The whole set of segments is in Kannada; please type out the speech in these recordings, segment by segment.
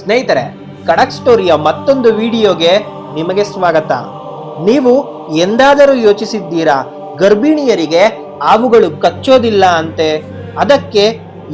ಸ್ನೇಹಿತರೆ, ಕಡಕ್ ಸ್ಟೋರಿಯ ಮತ್ತೊಂದು ವಿಡಿಯೋಗೆ ನಿಮಗೆ ಸ್ವಾಗತ. ನೀವು ಎಂದಾದರೂ ಯೋಚಿಸಿದ್ದೀರಾ, ಗರ್ಭಿಣಿಯರಿಗೆ ಹಾವುಗಳು ಕಚ್ಚೋದಿಲ್ಲ ಅಂತೆ. ಅದಕ್ಕೆ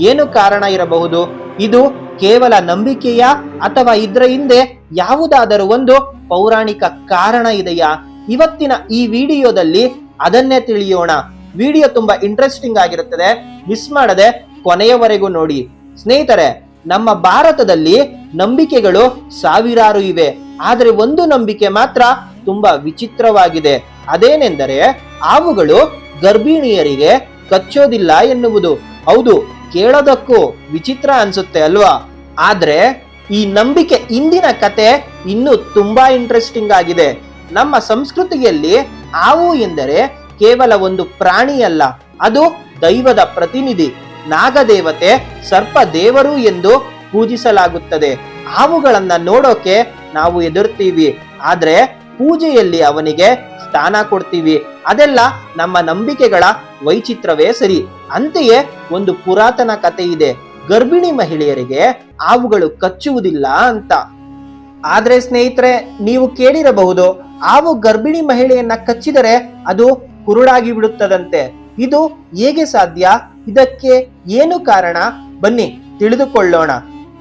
ಏನು ಕಾರಣ ಇರಬಹುದು? ಇದು ಕೇವಲ ನಂಬಿಕೆಯ ಅಥವಾ ಇದರ ಹಿಂದೆ ಯಾವುದಾದರೂ ಒಂದು ಪೌರಾಣಿಕ ಕಾರಣ ಇದೆಯಾ? ಇವತ್ತಿನ ಈ ವಿಡಿಯೋದಲ್ಲಿ ಅದನ್ನೇ ತಿಳಿಯೋಣ. ವಿಡಿಯೋ ತುಂಬಾ ಇಂಟ್ರೆಸ್ಟಿಂಗ್ ಆಗಿರುತ್ತದೆ. ಮಿಸ್ ಮಾಡದೆ ಕೊನೆಯವರೆಗೂ ನೋಡಿ. ಸ್ನೇಹಿತರೆ, ನಮ್ಮ ಭಾರತದಲ್ಲಿ ನಂಬಿಕೆಗಳು ಸಾವಿರಾರು ಇವೆ. ಆದರೆ ಒಂದು ನಂಬಿಕೆ ಮಾತ್ರ ತುಂಬಾ ವಿಚಿತ್ರವಾಗಿದೆ. ಅದೇನೆಂದರೆ ಹಾವುಗಳು ಗರ್ಭಿಣಿಯರಿಗೆ ಕಚ್ಚೋದಿಲ್ಲ ಎನ್ನುವುದು. ಹೌದು, ಕೇಳೋದಕ್ಕೂ ವಿಚಿತ್ರ ಅನ್ಸುತ್ತೆ ಅಲ್ವಾ? ಆದ್ರೆ ಈ ನಂಬಿಕೆ ಇಂದಿನ ಕತೆ ಇನ್ನೂ ತುಂಬಾ ಇಂಟ್ರೆಸ್ಟಿಂಗ್ ಆಗಿದೆ. ನಮ್ಮ ಸಂಸ್ಕೃತಿಯಲ್ಲಿ ಹಾವು ಎಂದರೆ ಕೇವಲ ಒಂದು ಪ್ರಾಣಿಯಲ್ಲ, ಅದು ದೈವದ ಪ್ರತಿನಿಧಿ, ನಾಗದೇವತೆ ಸರ್ಪ ದೇವರು ಎಂದು ಪೂಜಿಸಲಾಗುತ್ತದೆ. ಹಾವುಗಳನ್ನ ನೋಡೋಕೆ ನಾವು ಎದುರ್ತೀವಿ ಆದ್ರೆ ಪೂಜೆಯಲ್ಲಿ ಅವನಿಗೆ ಸ್ಥಾನ ಕೊಡ್ತೀವಿ. ಅದೆಲ್ಲ ನಮ್ಮ ನಂಬಿಕೆಗಳ ವೈಚಿತ್ರವೇ ಸರಿ. ಅಂತೆಯೇ ಒಂದು ಪುರಾತನ ಕತೆ ಇದೆ. ಗರ್ಭಿಣಿ ಮಹಿಳೆಯರಿಗೆ ಹಾವುಗಳು ಕಚ್ಚುವುದಿಲ್ಲ ಅಂತ. ಆದ್ರೆ ಸ್ನೇಹಿತರೆ, ನೀವು ಕೇಳಿರಬಹುದು, ಹಾವು ಗರ್ಭಿಣಿ ಮಹಿಳೆಯನ್ನ ಕಚ್ಚಿದರೆ ಅದು ಕುರುಡಾಗಿ ಬಿಡುತ್ತದಂತೆ. ಇದು ಹೇಗೆ ಸಾಧ್ಯ? ಇದಕ್ಕೆ ಏನು ಕಾರಣ? ಬನ್ನಿ, ತಿಳಿದುಕೊಳ್ಳೋಣ.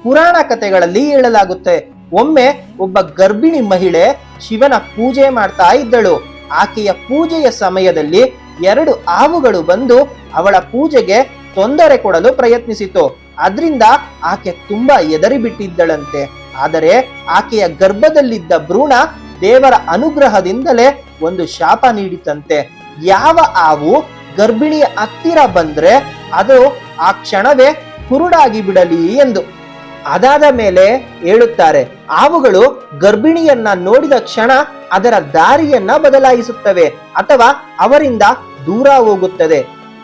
ಪುರಾಣ ಕಥೆಗಳಲ್ಲಿ ಹೇಳಲಾಗುತ್ತೆ. ಒಮ್ಮೆ ಒಬ್ಬ ಗರ್ಭಿಣಿ ಮಹಿಳೆ ಶಿವನ ಪೂಜೆ ಮಾಡ್ತಾ ಇದ್ದಳು. ಆಕೆಯ ಪೂಜೆಯ ಸಮಯದಲ್ಲಿ ಎರಡು ಹಾವುಗಳು ಬಂದು ಅವಳ ಪೂಜೆಗೆ ತೊಂದರೆ ಕೊಡಲು ಪ್ರಯತ್ನಿಸಿತು. ಅದರಿಂದ ಆಕೆ ತುಂಬಾ ಎದರಿ ಬಿಟ್ಟಿದ್ದಳಂತೆ ಆದರೆ ಆಕೆಯ ಗರ್ಭದಲ್ಲಿದ್ದ ಭ್ರೂಣ ದೇವರ ಅನುಗ್ರಹದಿಂದಲೇ ಒಂದು ಶಾಪ ನೀಡಿತಂತೆ. ಯಾವ ಹಾವು ಗರ್ಭಿಣಿಯ ಹತ್ತಿರ ಬಂದ್ರೆ ಅದು ಆ ಕ್ಷಣವೇ ಕುರುಡಾಗಿ ಬಿಡಲಿ ಎಂದು ಅದಾದ ಮೇಲೆ ಹೇಳುತ್ತಾರೆ ಹಾವುಗಳು ಗರ್ಭಿಣಿಯನ್ನ ನೋಡಿದ ಕ್ಷಣ ಅದರ ದಾರಿಯನ್ನ ಬದಲಾಯಿಸುತ್ತವೆ ಅಥವಾ ಅವರಿಂದ ದೂರ ಹೋಗುತ್ತದೆ.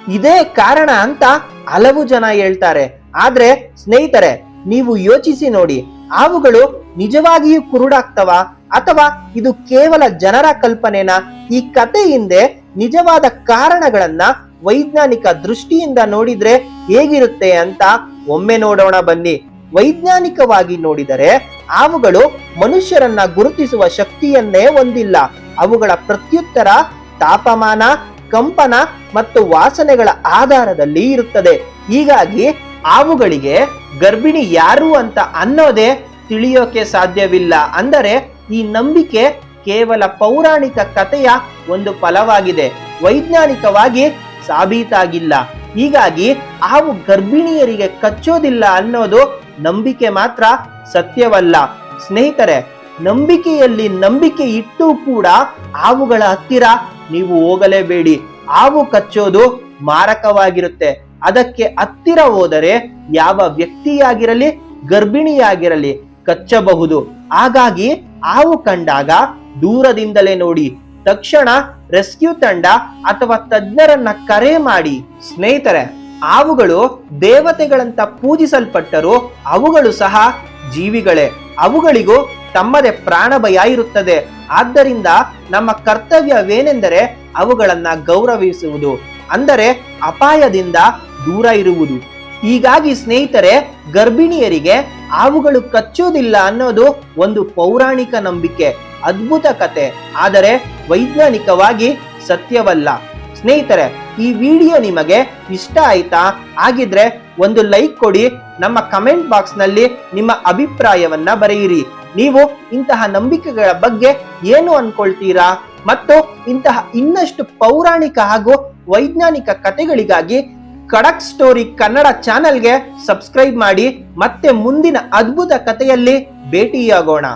ಇದೇ ಕಾರಣ ಅಂತ ಹಲವು ಜನ ಹೇಳ್ತಾರೆ. ಆದ್ರೆ ಸ್ನೇಹಿತರೆ, ನೀವು ಯೋಚಿಸಿ ನೋಡಿ ಹಾವುಗಳು ನಿಜವಾಗಿಯೂ ಕುರುಡಾಗ್ತವ? ಅಥವಾ ಇದು ಕೇವಲ ಜನರ ಕಲ್ಪನೆನಾ? ಈ ಕತೆ ಹಿಂದೆ ನಿಜವಾದ ಕಾರಣಗಳನ್ನ ವೈಜ್ಞಾನಿಕ ದೃಷ್ಟಿಯಿಂದ ನೋಡಿದ್ರೆ ಹೇಗಿರುತ್ತೆ ಅಂತ ಒಮ್ಮೆ ನೋಡೋಣ ಬನ್ನಿ. ವೈಜ್ಞಾನಿಕವಾಗಿ ನೋಡಿದರೆ ಅವುಗಳು ಮನುಷ್ಯರನ್ನ ಗುರುತಿಸುವ ಶಕ್ತಿಯನ್ನೇ ಹೊಂದಿಲ್ಲ. ಅವುಗಳ ಪ್ರತ್ಯುತ್ತರ ತಾಪಮಾನ, ಕಂಪನ ಮತ್ತು ವಾಸನೆಗಳ ಆಧಾರದಲ್ಲಿ ಇರುತ್ತದೆ. ಹೀಗಾಗಿ ಅವುಗಳಿಗೆ ಗರ್ಭಿಣಿ ಯಾರು ಅಂತ ಅನ್ನೋದೇ ತಿಳಿಯೋಕೆ ಸಾಧ್ಯವಿಲ್ಲ. ಅಂದರೆ ಈ ನಂಬಿಕೆ ಕೇವಲ ಪೌರಾಣಿಕ ಕಥೆಯ ಒಂದು ಫಲವಾಗಿದೆ. ವೈಜ್ಞಾನಿಕವಾಗಿ ಸಾಬೀತಾಗಿಲ್ಲ. ಹೀಗಾಗಿ ಹಾವು ಗರ್ಭಿಣಿಯರಿಗೆ ಕಚ್ಚೋದಿಲ್ಲ ಅನ್ನೋದು ನಂಬಿಕೆ ಮಾತ್ರ ಸತ್ಯವಲ್ಲ. ಸ್ನೇಹಿತರೆ, ನಂಬಿಕೆಯಲ್ಲಿ ನಂಬಿಕೆ ಇಟ್ಟು ಕೂಡ ಹಾವುಗಳ ಹತ್ತಿರ ನೀವು ಹೋಗಲೇಬೇಡಿ. ಹಾವು ಕಚ್ಚೋದು ಮಾರಕವಾಗಿರುತ್ತೆ. ಅದಕ್ಕೆ ಹತ್ತಿರ ಹೋದರೆ ಯಾವ ವ್ಯಕ್ತಿಯಾಗಿರಲಿ, ಗರ್ಭಿಣಿಯಾಗಿರಲಿ ಕಚ್ಚಬಹುದು. ಹಾಗಾಗಿ ಹಾವು ಕಂಡಾಗ ದೂರದಿಂದಲೇ ನೋಡಿ, ತಕ್ಷಣ ರೆಸ್ಕ್ಯೂ ತಂಡ ಅಥವಾ ತಜ್ಞರನ್ನ ಕರೆ ಮಾಡಿ. ಸ್ನೇಹಿತರೆ ಹಾವುಗಳು ದೇವತೆಗಳಂತ ಪೂಜಿಸಲ್ಪಟ್ಟರೂ ಅವುಗಳು ಸಹ ಜೀವಿಗಳೇ. ಅವುಗಳಿಗೂ ತಮ್ಮದೇ ಪ್ರಾಣ ಭಯ ಇರುತ್ತದೆ. ಆದ್ದರಿಂದ ನಮ್ಮ ಕರ್ತವ್ಯವೇನೆಂದರೆ ಅವುಗಳನ್ನ ಗೌರವಿಸುವುದು, ಅಂದರೆ ಅಪಾಯದಿಂದ ದೂರ ಇರುವುದು. ಹೀಗಾಗಿ ಸ್ನೇಹಿತರೆ, ಗರ್ಭಿಣಿಯರಿಗೆ ಹಾವುಗಳು ಕಚ್ಚುವುದಿಲ್ಲ ಅನ್ನೋದು ಒಂದು ಪೌರಾಣಿಕ ನಂಬಿಕೆ, ಅದ್ಭುತ ಕತೆ. ಆದರೆ ವೈಜ್ಞಾನಿಕವಾಗಿ ಸತ್ಯವಲ್ಲ. ಸ್ನೇಹಿತರೆ ಈ ವಿಡಿಯೋ ನಿಮಗೆ ಇಷ್ಟ ಆಯ್ತಾ? ಹಾಗಿದ್ರೆ ಒಂದು ಲೈಕ್ ಕೊಡಿ, ನಮ್ಮ ಕಮೆಂಟ್ ಬಾಕ್ಸ್ನಲ್ಲಿ ನಿಮ್ಮ ಅಭಿಪ್ರಾಯವನ್ನ ಬರೆಯಿರಿ. ನೀವು ಇಂತಹ ನಂಬಿಕೆಗಳ ಬಗ್ಗೆ ಏನು ಅನ್ಕೊಳ್ತೀರಾ? ಮತ್ತು ಇಂತಹ ಇನ್ನಷ್ಟು ಪೌರಾಣಿಕ ಹಾಗೂ ವೈಜ್ಞಾನಿಕ ಕಥೆಗಳಿಗಾಗಿ ಕಡಕ್ ಸ್ಟೋರಿ ಕನ್ನಡ ಚಾನೆಲ್ಗೆ ಸಬ್ಸ್ಕ್ರೈಬ್ ಮಾಡಿ, ಮತ್ತೆ ಮುಂದಿನ ಅದ್ಭುತ ಕಥೆಯಲ್ಲಿ ಭೇಟಿಯಾಗೋಣ.